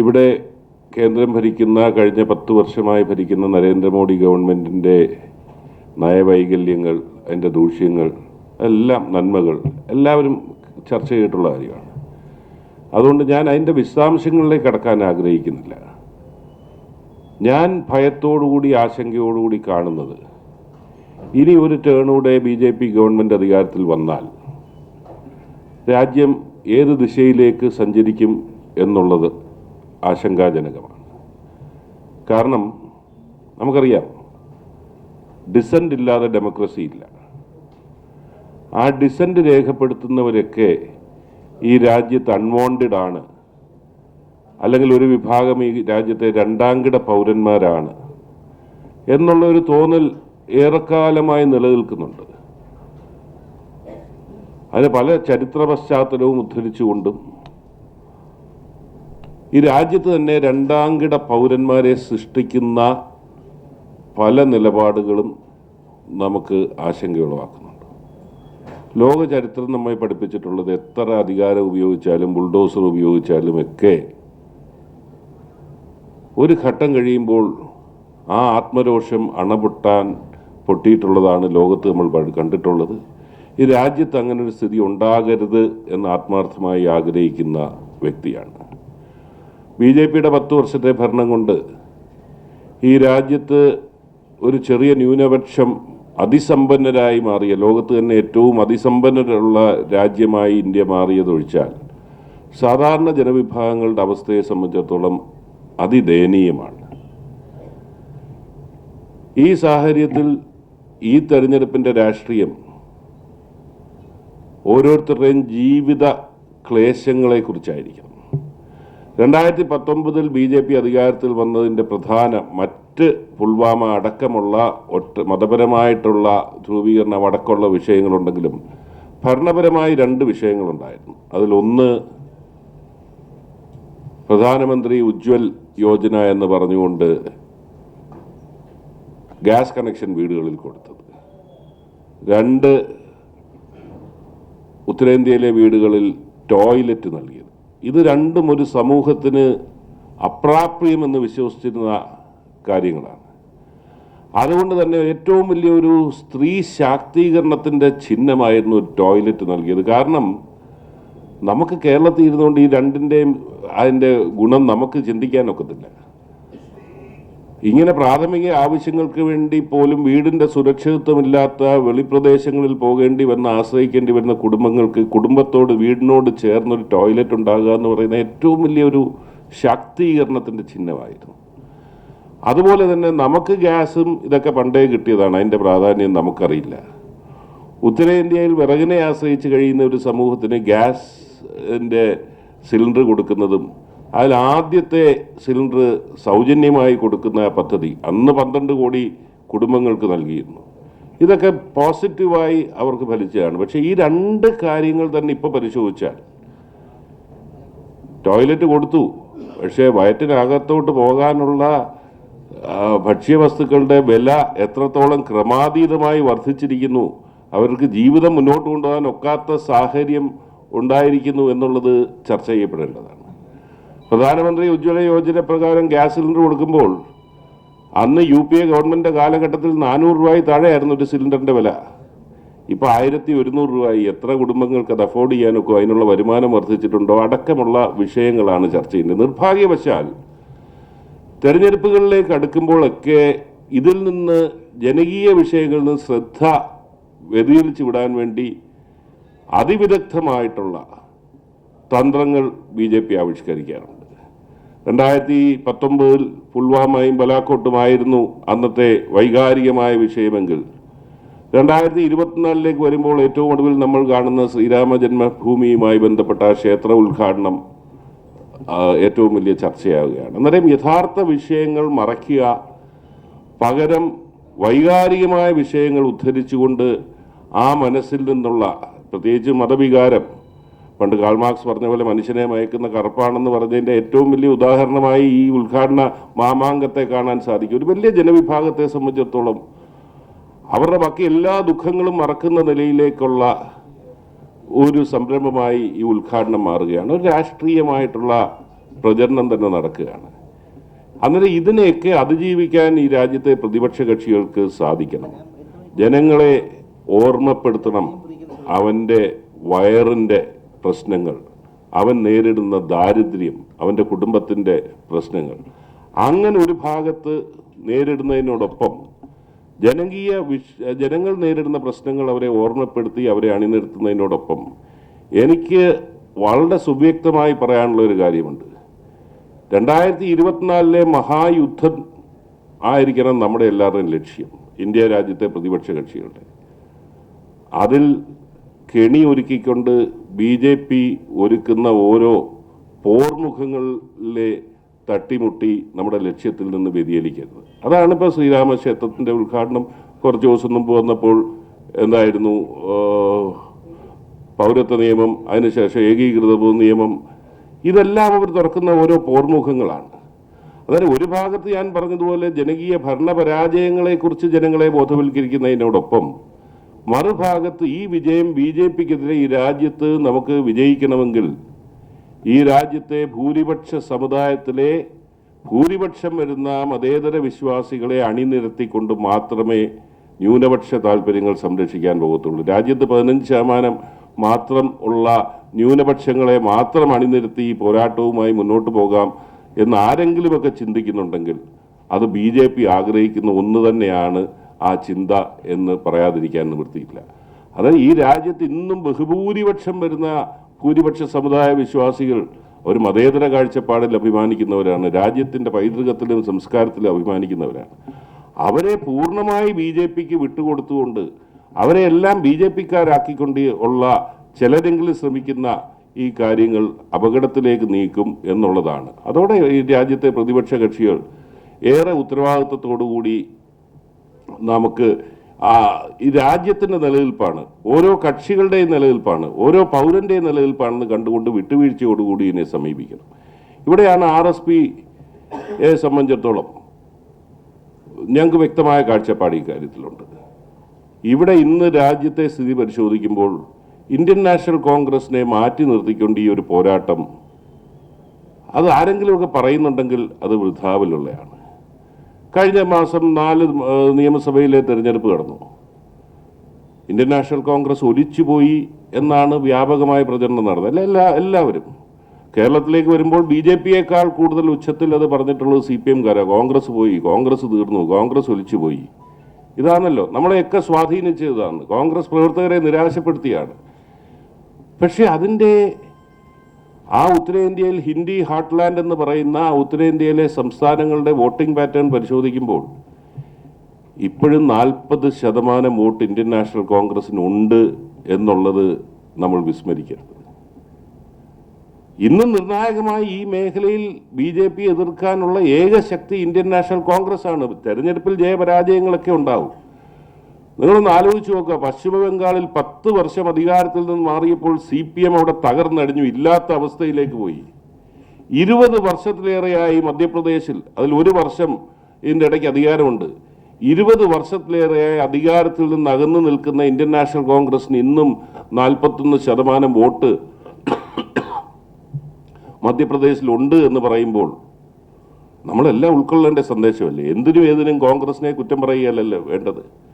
ഇവിടെ കേന്ദ്രം ഭരിക്കുന്ന കഴിഞ്ഞ പത്ത് വർഷമായി ഭരിക്കുന്ന നരേന്ദ്രമോദി ഗവൺമെന്റിന്റെ നയവൈകല്യങ്ങൾ അതിന്റെ ദൂഷ്യങ്ങൾ എല്ലാം നന്മകൾ എല്ലാവരും ചർച്ച ചെയ്തിട്ടുള്ള കാര്യമാണ്. അതുകൊണ്ട് ഞാൻ അതിന്റെ വിശദാംശങ്ങളിലേക്ക് കടക്കാൻ ആഗ്രഹിക്കുന്നില്ല. ഞാൻ ഭയത്തോടുകൂടി ആശങ്കയോടുകൂടി കാണുന്നത് ഇനി ഒരു ടേണൂടെ ബി ജെ പി ഗവൺമെന്റ് അധികാരത്തിൽ വന്നാൽ രാജ്യം ഏത് ദിശയിലേക്ക് സഞ്ചരിക്കും എന്നുള്ളത് ആശങ്കാജനകമാണ്. കാരണം നമുക്കറിയാം ഡിസന്റ് ഇല്ലാതെ ഡെമോക്രസി ഇല്ല. ആ ഡിസന്റ് രേഖപ്പെടുത്തുന്നവരൊക്കെ ഈ രാജ്യത്ത് അൺവാണ്ടഡ് ആണ്. അല്ലെങ്കിൽ ഒരു വിഭാഗം ഈ രാജ്യത്തെ രണ്ടാംകിട പൗരന്മാരാണ്. എന്നുള്ള ഒരു തോന്നൽ ഏറെക്കാലമായി നിലനിൽക്കുന്നുണ്ട്. അതിന് പല ചരിത്ര പശ്ചാത്തലവും ഉദ്ധരിച്ചുകൊണ്ടും ഈ രാജ്യത്ത് തന്നെ രണ്ടാംകിട പൗരന്മാരെ സൃഷ്ടിക്കുന്ന പല നിലപാടുകളും നമുക്ക് ആശങ്കയുളവാക്കുന്നുണ്ട്. ലോക ചരിത്രം നമ്മെ പഠിപ്പിച്ചിട്ടുള്ളത് എത്ര അധികാരം ഉപയോഗിച്ചാലും ബുൾഡോസർ ഉപയോഗിച്ചാലും ഒക്കെ ഒരു ഘട്ടം കഴിയുമ്പോൾ ആ ആത്മരോഷം അണപൊട്ടാൻ പൊട്ടിയിട്ടുള്ളതാണ് ലോകത്ത് നമ്മൾ കണ്ടിട്ടുള്ളത്. ഈ രാജ്യത്ത് അങ്ങനെ ഒരു സ്ഥിതി ഉണ്ടാകരുത് എന്ന് ആത്മാർത്ഥമായി ആഗ്രഹിക്കുന്ന വ്യക്തിയാണ്. ബി ജെ പിയുടെ പത്ത് വർഷത്തെ ഭരണം കൊണ്ട് ഈ രാജ്യത്ത് ഒരു ചെറിയ ന്യൂനപക്ഷം അതിസമ്പന്നരായി മാറിയ ലോകത്ത് തന്നെ ഏറ്റവും അതിസമ്പന്നരുള്ള രാജ്യമായി ഇന്ത്യ മാറിയതൊഴിച്ചാൽ സാധാരണ ജനവിഭാഗങ്ങളുടെ അവസ്ഥയെ സംബന്ധിച്ചിടത്തോളം അതിദയനീയമാണ്. ഈ സാഹചര്യത്തിൽ ഈ തെരഞ്ഞെടുപ്പിന്റെ രാഷ്ട്രീയം ഓരോരുത്തരുടെയും ജീവിത ക്ലേശങ്ങളെക്കുറിച്ചായിരിക്കണം. രണ്ടായിരത്തി പത്തൊമ്പതിൽ ബി ജെ പി അധികാരത്തിൽ വന്നതിന്റെ പ്രധാന മറ്റ് പുൽവാമ അടക്കമുള്ള ഒറ്റ മതപരമായിട്ടുള്ള ധ്രുവീകരണം അടക്കമുള്ള വിഷയങ്ങളുണ്ടെങ്കിലും ഭരണപരമായി രണ്ട് വിഷയങ്ങളുണ്ടായിരുന്നു. അതിലൊന്ന് പ്രധാനമന്ത്രി ഉജ്ജ്വൽ യോജന എന്ന് പറഞ്ഞുകൊണ്ട് ഗ്യാസ് കണക്ഷൻ വീടുകളിൽ കൊടുത്തത്. രണ്ട് ഉത്തരേന്ത്യയിലെ വീടുകളിൽ ടോയ്ലറ്റ് നൽകിയത്. ഇത് രണ്ടും ഒരു സമൂഹത്തിന് അപ്രാപ്യമെന്ന് വിശ്വസിച്ചിരുന്ന കാര്യങ്ങളാണ്. അതുകൊണ്ട് തന്നെ ഏറ്റവും വലിയൊരു സ്ത്രീ ശാക്തീകരണത്തിന്റെ ചിഹ്നമായിരുന്നു ടോയ്ലറ്റ് നൽകിയത്. കാരണം നമുക്ക് കേരളത്തിൽ ഇരുന്നുകൊണ്ട് ഈ രണ്ടിന്റെയും അതിന്റെ ഗുണം നമുക്ക് ചിന്തിക്കാനൊക്കത്തില്ല ഇങ്ങനെ പ്രാഥമിക ആവശ്യങ്ങൾക്ക് വേണ്ടി പോലും വീടിന്റെ സുരക്ഷിതത്വമില്ലാത്ത വെളിപ്രദേശങ്ങളിൽ പോകേണ്ടി വന്ന് ആശ്രയിക്കേണ്ടി വരുന്ന കുടുംബങ്ങൾക്ക് കുടുംബത്തോട് വീടിനോട് ചേർന്നൊരു ടോയ്ലറ്റ് ഉണ്ടാകുക എന്ന് പറയുന്ന ഏറ്റവും വലിയൊരു ശാക്തീകരണത്തിന്റെ ചിഹ്നമായിരുന്നു. അതുപോലെ തന്നെ നമുക്ക് ഗ്യാസും ഇതൊക്കെ പണ്ടേ കിട്ടിയതാണ്. അതിന്റെ പ്രാധാന്യം നമുക്കറിയില്ല. ഉത്തരേന്ത്യയിൽ വിറകിനെ ആശ്രയിച്ച് കഴിയുന്ന ഒരു സമൂഹത്തിന് ഗ്യാസിന്റെ സിലിണ്ടർ കൊടുക്കുന്നതും അതിൽ ആദ്യത്തെ സിലിണ്ടർ സൗജന്യമായി കൊടുക്കുന്ന പദ്ധതി അന്ന് പന്ത്രണ്ട് കോടി കുടുംബങ്ങൾക്ക് നൽകിയിരുന്നു. ഇതൊക്കെ പോസിറ്റീവായി അവർക്ക് ഫലിച്ചതാണ്. പക്ഷേ ഈ രണ്ട് കാര്യങ്ങൾ തന്നെ ഇപ്പോൾ പരിശോധിച്ചാൽ ടോയ്ലറ്റ് കൊടുത്തു. പക്ഷേ വയറ്റിനകത്തോട്ട് പോകാനുള്ള ഭക്ഷ്യവസ്തുക്കളുടെ വില എത്രത്തോളം ക്രമാതീതമായി വർദ്ധിച്ചിരിക്കുന്നു അവർക്ക് ജീവിതം മുന്നോട്ട് കൊണ്ടുപോകാൻ ഒക്കാത്ത സാഹചര്യം ഉണ്ടായിരിക്കുന്നു എന്നുള്ളത് ചർച്ച ചെയ്യപ്പെടേണ്ടതാണ്. പ്രധാനമന്ത്രി ഉജ്ജ്വല യോജന പ്രകാരം ഗ്യാസ് സിലിണ്ടർ കൊടുക്കുമ്പോൾ അന്ന് യു പി എ ഗവൺമെന്റ് കാലഘട്ടത്തിൽ നാനൂറ് രൂപയിൽ താഴെയായിരുന്നു ഒരു സിലിണ്ടറിന്റെ വില. ഇപ്പോൾ ആയിരത്തി ഒരുന്നൂറ് രൂപയായി. എത്ര കുടുംബങ്ങൾക്ക് അത് അഫോർഡ് ചെയ്യാനൊക്കെ അതിനുള്ള വരുമാനം വർദ്ധിച്ചിട്ടുണ്ടോ? അടക്കമുള്ള വിഷയങ്ങളാണ് ചർച്ച ചെയ്യുന്നത്. നിർഭാഗ്യവശാൽ തെരഞ്ഞെടുപ്പുകളിലേക്ക് അടുക്കുമ്പോഴൊക്കെ ഇതിൽ നിന്ന് ജനകീയ വിഷയങ്ങളിൽ നിന്ന് ശ്രദ്ധ വ്യതിചലിച്ചു വിടാൻ വേണ്ടി അതിവിദഗ്ധമായിട്ടുള്ള തന്ത്രങ്ങൾ ബി ജെ പി ആവിഷ്കരിക്കാറുണ്ട് രണ്ടായിരത്തി പത്തൊമ്പതിൽ പുൽവാമയും ബലാക്കോട്ടുമായിരുന്നു അന്നത്തെ വൈകാരികമായ വിഷയമെങ്കിൽ. രണ്ടായിരത്തി ഇരുപത്തിനാലിലേക്ക് വരുമ്പോൾ ഏറ്റവും ഒടുവിൽ നമ്മൾ കാണുന്ന ശ്രീരാമ ജന്മഭൂമിയുമായി ബന്ധപ്പെട്ട ക്ഷേത്ര ഉദ്ഘാടനം ഏറ്റവും വലിയ ചർച്ചയാവുകയാണ്. അന്നേരം യഥാർത്ഥ വിഷയങ്ങൾ മറയ്ക്കുക പകരം വൈകാരികമായ വിഷയങ്ങൾ ഉദ്ധരിച്ചുകൊണ്ട് ആ മനസ്സിൽ നിന്നുള്ള പ്രത്യേകിച്ച് മതവികാരം പണ്ട് കാൾമാർക്സ് പറഞ്ഞ പോലെ മനുഷ്യനെ മയക്കുന്ന കറുപ്പാണെന്ന് പറഞ്ഞതിന്റെ ഏറ്റവും വലിയ ഉദാഹരണമായി ഈ ഉദ്ഘാടന മാമാങ്കത്തെ കാണാൻ സാധിക്കും. ഒരു വലിയ ജനവിഭാഗത്തെ സംബന്ധിച്ചിടത്തോളം അവരുടെ ബാക്കി എല്ലാ ദുഃഖങ്ങളും മറക്കുന്ന നിലയിലേക്കുള്ള ഒരു സംരംഭമായി ഈ ഉദ്ഘാടനം മാറുകയാണ്. ഒരു രാഷ്ട്രീയമായിട്ടുള്ള പ്രചരണം തന്നെ നടക്കുകയാണ്. അന്നേരം ഇതിനെയൊക്കെ അതിജീവിക്കാൻ ഈ രാജ്യത്തെ പ്രതിപക്ഷ കക്ഷികൾക്ക് സാധിക്കണം. ജനങ്ങളെ ഓർമ്മപ്പെടുത്തണം അവന്റെ വയറിന്റെ പ്രശ്നങ്ങൾ. അവൻ നേരിടുന്ന ദാരിദ്ര്യം അവന്റെ കുടുംബത്തിന്റെ പ്രശ്നങ്ങൾ. അങ്ങനെ ഒരു ഭാഗത്ത് നേരിടുന്നതിനോടൊപ്പം ജനകീയ വിഷ ജനങ്ങൾ നേരിടുന്ന പ്രശ്നങ്ങൾ അവരെ ഓർമ്മപ്പെടുത്തി അവരെ അണിനിരത്തുന്നതിനോടൊപ്പം എനിക്ക് വളരെ സുവ്യക്തമായി പറയാനുള്ള ഒരു കാര്യമുണ്ട്. രണ്ടായിരത്തി ഇരുപത്തിനാലിലെ മഹായുദ്ധം ആയിരിക്കണം നമ്മുടെ എല്ലാവരുടെയും ലക്ഷ്യം ഇന്ത്യ രാജ്യത്തെ പ്രതിപക്ഷ കക്ഷികളുടെ. അതിൽ കെണി ഒരുക്കിക്കൊണ്ട് ബി ജെ പി ഒരുക്കുന്ന ഓരോ പോർമുഖങ്ങളിലെ തട്ടിമുട്ടി നമ്മുടെ ലക്ഷ്യത്തിൽ നിന്ന് വ്യതിചലിക്കരുത് അതാണ് ഇപ്പോൾ ശ്രീരാമക്ഷേത്രത്തിന്റെ ഉദ്ഘാടനം. കുറച്ച് ദിവസം മുമ്പ് വന്നപ്പോൾ എന്തായിരുന്നു പൗരത്വ നിയമം അതിനുശേഷം ഏകീകൃത നിയമം ഇതെല്ലാം അവർ തുറക്കുന്ന ഓരോ പോർമുഖങ്ങളാണ്. അതായത് ഒരു ഭാഗത്ത് ഞാൻ പറഞ്ഞതുപോലെ ജനകീയ ഭരണപരാജയങ്ങളെക്കുറിച്ച് ജനങ്ങളെ ബോധവൽക്കരിക്കുന്നതിനോടൊപ്പം മറുഭാഗത്ത് ഈ വിജയം ബി ജെ പിക്കെതിരെ ഈ രാജ്യത്ത് നമുക്ക് വിജയിക്കണമെങ്കിൽ ഈ രാജ്യത്തെ ഭൂരിപക്ഷ സമുദായത്തിലെ ഭൂരിപക്ഷം വരുന്ന മതേതര വിശ്വാസികളെ അണിനിരത്തിക്കൊണ്ട് മാത്രമേ ന്യൂനപക്ഷ താല്പര്യങ്ങൾ സംരക്ഷിക്കാൻ പോകത്തുള്ളൂ. രാജ്യത്ത് പതിനഞ്ച് ശതമാനം മാത്രം ഉള്ള ന്യൂനപക്ഷങ്ങളെ മാത്രം അണിനിരത്തി ഈ പോരാട്ടവുമായി മുന്നോട്ട് പോകാം എന്ന് ആരെങ്കിലുമൊക്കെ ചിന്തിക്കുന്നുണ്ടെങ്കിൽ അത് ബി ആഗ്രഹിക്കുന്ന ഒന്ന് തന്നെയാണ് ആ ചിന്ത എന്ന് പറയാതിരിക്കാൻ നിവൃത്തിയില്ല അതായത് ഈ രാജ്യത്ത് ഇന്നും ബഹുഭൂരിപക്ഷം വരുന്ന ഭൂരിപക്ഷ സമുദായ വിശ്വാസികൾ ഒരു മതേതര കാഴ്ചപ്പാടിൽ അഭിമാനിക്കുന്നവരാണ് രാജ്യത്തിന്റെ പൈതൃകത്തിലും സംസ്കാരത്തിലും അഭിമാനിക്കുന്നവരാണ്. അവരെ പൂർണമായി ബി ജെ പിക്ക് വിട്ടുകൊടുത്തുകൊണ്ട് അവരെ എല്ലാം ബി ജെ പിക്കാരാക്കിക്കൊണ്ട് ഉള്ള ചിലരെങ്കിലും ശ്രമിക്കുന്ന ഈ കാര്യങ്ങൾ അപകടത്തിലേക്ക് നീക്കും എന്നുള്ളതാണ്. അതോടെ ഈ രാജ്യത്തെ പ്രതിപക്ഷ കക്ഷികൾ ഏറെ ഉത്തരവാദിത്വത്തോടുകൂടി നമുക്ക് ആ ഈ രാജ്യത്തിന്റെ നിലനിൽപ്പാണ്. ഓരോ കക്ഷികളുടെയും നിലനിൽപ്പാണ്. ഓരോ പൗരന്റെയും നിലനിൽപ്പാണെന്ന് കണ്ടുകൊണ്ട് വിട്ടുവീഴ്ചയോടുകൂടി ഇതിനെ സമീപിക്കണം. ഇവിടെയാണ് ആർ എസ് പിയെ സംബന്ധിച്ചിടത്തോളം ഞങ്ങൾക്ക് വ്യക്തമായ കാഴ്ചപ്പാട് ഈ കാര്യത്തിലുണ്ട്. ഇവിടെ ഇന്ന് രാജ്യത്തെ സ്ഥിതി പരിശോധിക്കുമ്പോൾ ഇന്ത്യൻ നാഷണൽ കോൺഗ്രസിനെ മാറ്റി നിർത്തിക്കൊണ്ട് ഈ ഒരു പോരാട്ടം അത് ആരെങ്കിലുമൊക്കെ പറയുന്നുണ്ടെങ്കിൽ അത് വൃഥാവിലുള്ളതാണ് കഴിഞ്ഞ മാസം നാല് നിയമസഭയിലെ തെരഞ്ഞെടുപ്പ് കടന്നു. ഇന്ത്യൻ നാഷണൽ കോൺഗ്രസ് ഒലിച്ചുപോയി എന്നാണ് വ്യാപകമായ പ്രചരണം നടന്നത്. അല്ല എല്ലാ എല്ലാവരും. കേരളത്തിലേക്ക് വരുമ്പോൾ ബി ജെ പിയേക്കാൾ കൂടുതൽ ഉച്ചത്തിൽ അത് പറഞ്ഞിട്ടുള്ളത് സി പി എംകാരാ. കോൺഗ്രസ് പോയി കോൺഗ്രസ് തീർന്നു കോൺഗ്രസ് ഒലിച്ചുപോയി ഇതാണല്ലോ. നമ്മളെയൊക്കെ സ്വാധീനിച്ചതാണ്. കോൺഗ്രസ് പ്രവർത്തകരെ നിരാശപ്പെടുത്തിയാണ്. പക്ഷേ അതിന്റെ ആ ഉത്തരേന്ത്യയിൽ ഹിന്ദി ഹാർട്ട്ലാൻഡ് എന്ന് പറയുന്ന ഉത്തരേന്ത്യയിലെ സംസ്ഥാനങ്ങളുടെ വോട്ടിംഗ് പാറ്റേൺ പരിശോധിക്കുമ്പോൾ ഇപ്പോഴും നാൽപ്പത് ശതമാനം വോട്ട് ഇന്ത്യൻ നാഷണൽ കോൺഗ്രസിനുണ്ട് എന്നുള്ളത് നമ്മൾ വിസ്മരിക്കരുത്. ഇന്നും നിർണായകമായി ഈ മേഖലയിൽ ബി ജെ പി എതിർക്കാനുള്ള ഏക ശക്തി ഇന്ത്യൻ നാഷണൽ കോൺഗ്രസ് ആണ്. തെരഞ്ഞെടുപ്പിൽ ജയപരാജയങ്ങളൊക്കെ ഉണ്ടാവും. നിങ്ങളൊന്ന് ആലോചിച്ച് നോക്കുക. പശ്ചിമബംഗാളിൽ പത്ത് വർഷം അധികാരത്തിൽ നിന്ന് മാറിയപ്പോൾ സി പി എം അവിടെ തകർന്നടിഞ്ഞു. ഇല്ലാത്ത അവസ്ഥയിലേക്ക് പോയി. ഇരുപത് വർഷത്തിലേറെയായി മധ്യപ്രദേശിൽ. അതിൽ ഒരു വർഷം ഇതിന്റെ ഇടയ്ക്ക് അധികാരമുണ്ട്. ഇരുപത് വർഷത്തിലേറെയായി അധികാരത്തിൽ നിന്ന് അകന്നു നിൽക്കുന്ന ഇന്ത്യൻ നാഷണൽ കോൺഗ്രസിന് ഇന്നും നാൽപ്പത്തൊന്ന് ശതമാനം വോട്ട് മധ്യപ്രദേശിലുണ്ട് എന്ന് പറയുമ്പോൾ നമ്മളെല്ലാം ഉൾക്കൊള്ളേണ്ട സന്ദേശമല്ലേ? എന്തിനും ഏതിനും കോൺഗ്രസിനെ കുറ്റം പറയുകയല്ലല്ലോ വേണ്ടത്.